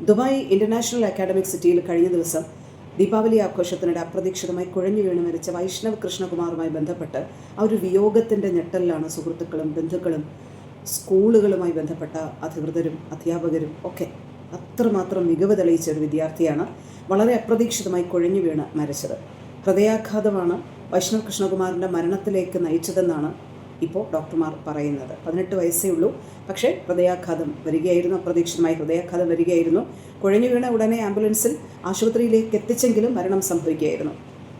Dubai international academic സിറ്റിയിൽ കഴിഞ്ഞ ദിവസം ദീപാവലി ആഘോഷത്തിനിടെ അപ്രതീക്ഷിതമായി കുഴഞ്ഞു വീണ് മരിച്ച വൈഷ്ണവ് കൃഷ്ണകുമാറുമായി ബന്ധപ്പെട്ട് ആ ഒരു വിയോഗത്തിന്റെ ഞെട്ടലിലാണ് സുഹൃത്തുക്കളും ബന്ധുക്കളും സ്കൂളുകളുമായി ബന്ധപ്പെട്ട അധികൃതരും അധ്യാപകരും ഒക്കെ അത്രമാത്രം മികവ് തെളിയിച്ച ഒരു വിദ്യാർത്ഥിയാണ് വളരെ അപ്രതീക്ഷിതമായി കുഴഞ്ഞു വീണ് മരിച്ചത്. ഹൃദയാഘാതമാണ് വൈഷ്ണവ് കൃഷ്ണകുമാറിന്റെ മരണത്തിലേക്ക് നയിച്ചതെന്നാണ് ഇപ്പോൾ ഡോക്ടർമാർ പറയുന്നത്. പതിനെട്ട് വയസ്സേ ഉള്ളൂ. പക്ഷേ ഹൃദയാഘാതം വരികയായിരുന്നു. അപ്രതീക്ഷിതമായി ഹൃദയാഘാതം വരികയായിരുന്നു. കുഴഞ്ഞു വീണ ഉടനെ ആംബുലൻസിൽ ആശുപത്രിയിലേക്ക് എത്തിച്ചെങ്കിലും മരണം സംഭവിക്കുകയായിരുന്നു.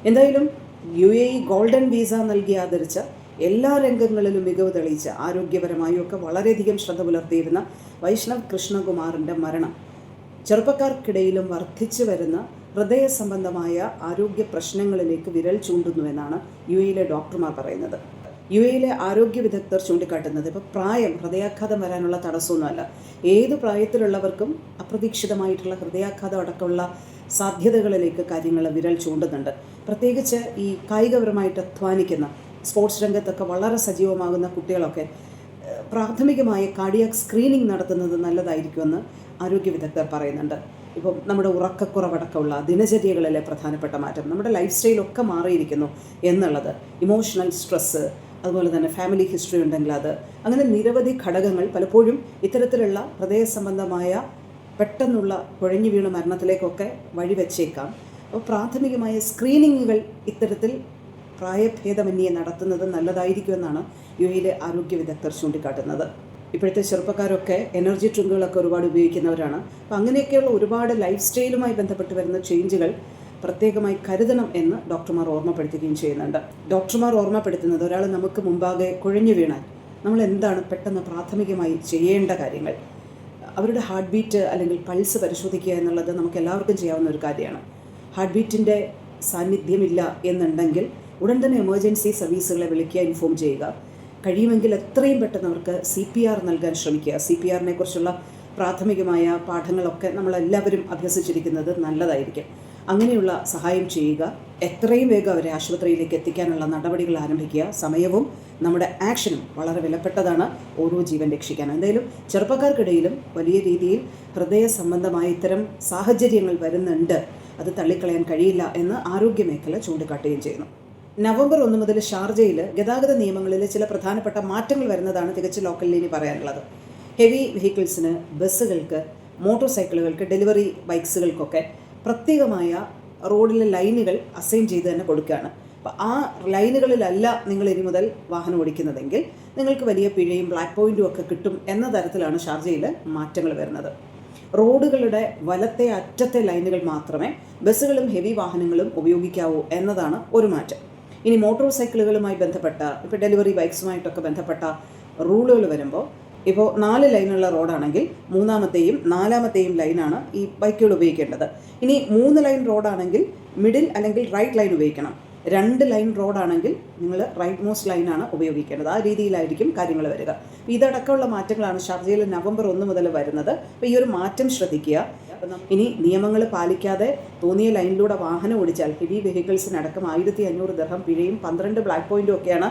എന്തായാലും യു എ ഗോൾഡൻ വീസ നൽകി ആദരിച്ച എല്ലാ രംഗങ്ങളിലും മികവ് തെളിയിച്ച ആരോഗ്യപരമായും ഒക്കെ വളരെയധികം ശ്രദ്ധ പുലർത്തിയിരുന്ന വൈഷ്ണവ് കൃഷ്ണകുമാറിന്റെ മരണം ചെറുപ്പക്കാർക്കിടയിലും വർദ്ധിച്ചു വരുന്ന ഹൃദയ സംബന്ധമായ ആരോഗ്യ പ്രശ്നങ്ങളിലേക്ക് വിരൽ ചൂണ്ടുന്നുവെന്നാണ് യു എയിലെ ഡോക്ടർമാർ പറയുന്നത്. യു എയിലെ ആരോഗ്യ വിദഗ്ധർ ചൂണ്ടിക്കാട്ടുന്നത്. ഇപ്പോൾ പ്രായം ഹൃദയാഘാതം വരാനുള്ള തടസ്സമൊന്നുമല്ല. ഏത് പ്രായത്തിലുള്ളവർക്കും അപ്രതീക്ഷിതമായിട്ടുള്ള ഹൃദയാഘാതം അടക്കമുള്ള സാധ്യതകളിലേക്ക് കാര്യങ്ങൾ വിരൽ ചൂണ്ടുന്നുണ്ട്. പ്രത്യേകിച്ച് ഈ കായികപരമായിട്ട് അധ്വാനിക്കുന്ന സ്പോർട്സ് രംഗത്തൊക്കെ വളരെ സജീവമാകുന്ന കുട്ടികളൊക്കെ പ്രാഥമികമായ കാർഡിയാക് സ്ക്രീനിങ് നടത്തുന്നത് നല്ലതായിരിക്കുമെന്ന് ആരോഗ്യ വിദഗ്ധർ പറയുന്നുണ്ട്. ഇപ്പം നമ്മുടെ ഉറക്കക്കുറവടക്കമുള്ള ദിനചര്യകളിലെ പ്രധാനപ്പെട്ട മാറ്റം നമ്മുടെ ലൈഫ് സ്റ്റൈലൊക്കെ മാറിയിരിക്കുന്നു എന്നുള്ളത് ഇമോഷണൽ സ്ട്രെസ്സ് അതുപോലെ തന്നെ ഫാമിലി ഹിസ്റ്ററി ഉണ്ടെങ്കിൽ അത്. അങ്ങനെ നിരവധി ഘടകങ്ങൾ പലപ്പോഴും ഇത്തരത്തിലുള്ള ഹൃദയ സംബന്ധമായ പെട്ടെന്നുള്ള കുഴഞ്ഞു വീണ മരണത്തിലേക്കൊക്കെ വഴിവെച്ചേക്കാം. അപ്പോൾ പ്രാഥമികമായ സ്ക്രീനിങ്ങുകൾ ഇത്തരത്തിൽ പ്രായഭേദമന്യേ നടത്തുന്നത് നല്ലതായിരിക്കുമെന്നാണ് യു എയിലെ ആരോഗ്യ വിദഗ്ധർ ചൂണ്ടിക്കാട്ടുന്നത്. ഇപ്പോഴത്തെ ചെറുപ്പക്കാരൊക്കെ എനർജി ഡ്രിങ്കുകളൊക്കെ ഒരുപാട് ഉപയോഗിക്കുന്നവരാണ്. അപ്പോൾ അങ്ങനെയൊക്കെയുള്ള ഒരുപാട് ലൈഫ് സ്റ്റൈലുമായി ബന്ധപ്പെട്ട് വരുന്ന ചേഞ്ചുകൾ പ്രത്യേകമായി കരുതണം എന്ന് ഡോക്ടർമാർ ഓർമ്മപ്പെടുത്തുകയും ചെയ്യുന്നുണ്ട്. ഡോക്ടർമാർ ഓർമ്മപ്പെടുത്തുന്നത് ഒരാൾ നമുക്ക് മുമ്പാകെ കുഴഞ്ഞു വീണാൽ നമ്മൾ എന്താണ് പെട്ടെന്ന് പ്രാഥമികമായി ചെയ്യേണ്ട കാര്യങ്ങൾ? അവരുടെ ഹാർട്ട് ബീറ്റ് അല്ലെങ്കിൽ പൾസ് പരിശോധിക്കുക എന്നുള്ളത് നമുക്ക് എല്ലാവർക്കും ചെയ്യാവുന്ന ഒരു കാര്യമാണ്. ഹാർട്ട് ബീറ്റിന്റെ സാന്നിധ്യമില്ല എന്നുണ്ടെങ്കിൽ ഉടൻ തന്നെ എമർജൻസി സർവീസുകളെ വിളിക്കുക ഇൻഫോം ചെയ്യുക. കഴിയുമെങ്കിൽ എത്രയും പെട്ടെന്ന് അവർക്ക് സി പി ആർ നൽകാൻ ശ്രമിക്കുക. സി പി ആറിനെ കുറിച്ചുള്ള പ്രാഥമികമായ പാഠങ്ങളൊക്കെ നമ്മളെല്ലാവരും അഭ്യസിച്ചിരിക്കുന്നത് നല്ലതായിരിക്കും. അങ്ങനെയുള്ള സഹായം ചെയ്യുക. എത്രയും വേഗം അവരെ ആശുപത്രിയിലേക്ക് എത്തിക്കാനുള്ള നടപടികൾ ആരംഭിക്കുക. സമയവും നമ്മുടെ ആക്ഷനും വളരെ വിലപ്പെട്ടതാണ്. ഓരോ ജീവൻ രക്ഷിക്കാൻ. എന്തായാലും ചെറുപ്പക്കാർക്കിടയിലും വലിയ രീതിയിൽ ഹൃദയ സംബന്ധമായ ഇത്തരം സാഹചര്യങ്ങൾ വരുന്നുണ്ട്. അത് തള്ളിക്കളയാൻ കഴിയില്ല എന്ന് ആരോഗ്യ മേഖല ചൂണ്ടിക്കാട്ടുകയും ചെയ്യുന്നു. നവംബർ ഒന്ന് മുതൽ ഷാർജയിൽ ഗതാഗത നിയമങ്ങളിൽ ചില പ്രധാനപ്പെട്ട മാറ്റങ്ങൾ വരുന്നതാണ് തികച്ച് ലോക്കലിൽ ഇനി പറയാനുള്ളത്. ഹെവി വെഹിക്കിൾസിന് ബസ്സുകൾക്ക് മോട്ടോർ സൈക്കിളുകൾക്ക് ഡെലിവറി ബൈക്സുകൾക്കൊക്കെ പ്രത്യേകമായ റോഡിലെ ലൈനുകൾ അസൈൻ ചെയ്ത് തന്നെ കൊടുക്കുകയാണ്. അപ്പോൾ ആ ലൈനുകളിലല്ല നിങ്ങൾ ഇനി മുതൽ വാഹനം ഓടിക്കുന്നതെങ്കിൽ നിങ്ങൾക്ക് വലിയ പിഴയും ബ്ലാക്ക് പോയിന്റും ഒക്കെ കിട്ടും എന്ന തരത്തിലാണ് ഷാർജയിൽ മാറ്റങ്ങൾ വരുന്നത്. റോഡുകളുടെ വലത്തെ അറ്റത്തെ ലൈനുകൾ മാത്രമേ ബസ്സുകളും ഹെവി വാഹനങ്ങളും ഉപയോഗിക്കാവൂ എന്നതാണ് ഒരു മാറ്റം. ഇനി മോട്ടോർ സൈക്കിളുകളുമായി ബന്ധപ്പെട്ട ഇപ്പോൾ ഡെലിവറി ബൈക്സുമായിട്ടൊക്കെ ബന്ധപ്പെട്ട റൂളുകൾ വരുമ്പോൾ ഇപ്പോൾ നാല് ലൈനുള്ള റോഡാണെങ്കിൽ മൂന്നാമത്തെയും നാലാമത്തെയും ലൈനാണ് ഈ ബൈക്കുകൾ ഉപയോഗിക്കേണ്ടത്. ഇനി മൂന്ന് ലൈൻ റോഡാണെങ്കിൽ മിഡിൽ അല്ലെങ്കിൽ റൈറ്റ് ലൈൻ ഉപയോഗിക്കണം. രണ്ട് ലൈൻ റോഡാണെങ്കിൽ നിങ്ങൾ റൈറ്റ് മോസ്റ്റ് ലൈനാണ് ഉപയോഗിക്കേണ്ടത്. ആ രീതിയിലായിരിക്കും കാര്യങ്ങൾ വരിക. ഇതടക്കമുള്ള മാറ്റങ്ങളാണ് ഷർജയിൽ നവംബർ ഒന്ന് മുതൽ വരുന്നത്. അപ്പോൾ ഈ ഒരു മാറ്റം ശ്രദ്ധിക്കുക. ഇനി നിയമങ്ങൾ പാലിക്കാതെ തോന്നിയ ലൈനിലൂടെ വാഹനം ഓടിച്ചാൽ ഹെവി വെഹിക്കിൾസിനടക്കം ആയിരത്തി അഞ്ഞൂറ് ദർഹം പിഴയും പന്ത്രണ്ട് ബ്ലാക്ക് പോയിന്റും ഒക്കെയാണ്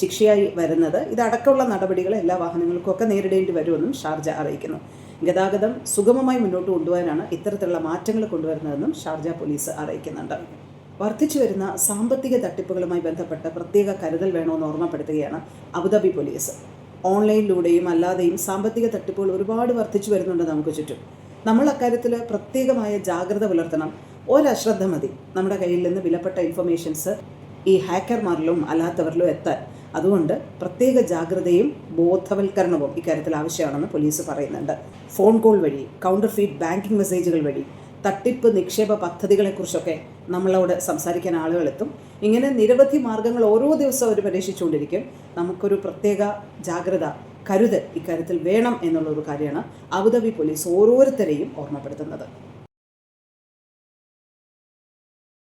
ശിക്ഷയായി വരുന്നത്. ഇതടക്കമുള്ള നടപടികൾ എല്ലാ വാഹനങ്ങൾക്കും ഒക്കെ നേരിടേണ്ടി വരുമെന്നും ഷാർജ അറിയിക്കുന്നു. ഗതാഗതം സുഗമമായി മുന്നോട്ട് കൊണ്ടുപോകാനാണ് ഇത്തരത്തിലുള്ള മാറ്റങ്ങൾ കൊണ്ടുവരുന്നതെന്നും ഷാർജ പോലീസ് അറിയിക്കുന്നുണ്ട്. വർദ്ധിച്ചു വരുന്ന സാമ്പത്തിക തട്ടിപ്പുകളുമായി ബന്ധപ്പെട്ട് പ്രത്യേക കരുതൽ വേണമെന്ന് ഓർമ്മപ്പെടുത്തുകയാണ് അബുദാബി പോലീസ്. ഓൺലൈനിലൂടെയും അല്ലാതെയും സാമ്പത്തിക തട്ടിപ്പുകൾ ഒരുപാട് വർദ്ധിച്ചു വരുന്നുണ്ട് നമുക്ക് ചുറ്റും. നമ്മൾ അക്കാര്യത്തിൽ പ്രത്യേകമായ ജാഗ്രത പുലർത്തണം. ഒരശ്രദ്ധ മതി. നമ്മുടെ കയ്യിൽ നിന്ന് വിലപ്പെട്ട ഇൻഫർമേഷൻസ് ഈ ഹാക്കർമാരിലും അല്ലാത്തവരിലും എത്താൻ. അതുകൊണ്ട് പ്രത്യേക ജാഗ്രതയും ബോധവൽക്കരണവും ഇക്കാര്യത്തിൽ ആവശ്യമാണെന്ന് പോലീസ് പറയുന്നുണ്ട്. ഫോൺ കോൾ വഴി കൗണ്ടർ ഫീറ്റ് ബാങ്കിംഗ് മെസ്സേജുകൾ വഴി തട്ടിപ്പ് നിക്ഷേപ പദ്ധതികളെക്കുറിച്ചൊക്കെ നമ്മളോട് സംസാരിക്കാൻ ആളുകളെത്തും ഇങ്ങനെ നിരവധി മാർഗങ്ങൾ ഓരോ ദിവസവും അവർ പരീക്ഷിച്ചുകൊണ്ടിരിക്കും. നമുക്കൊരു പ്രത്യേക ജാഗ്രത കരുതൽ ഇക്കാര്യത്തിൽ വേണം എന്നുള്ളൊരു കാര്യമാണ് അബുദാബി പോലീസ് ഓരോരുത്തരെയും ഓർമ്മപ്പെടുത്തുന്നത്.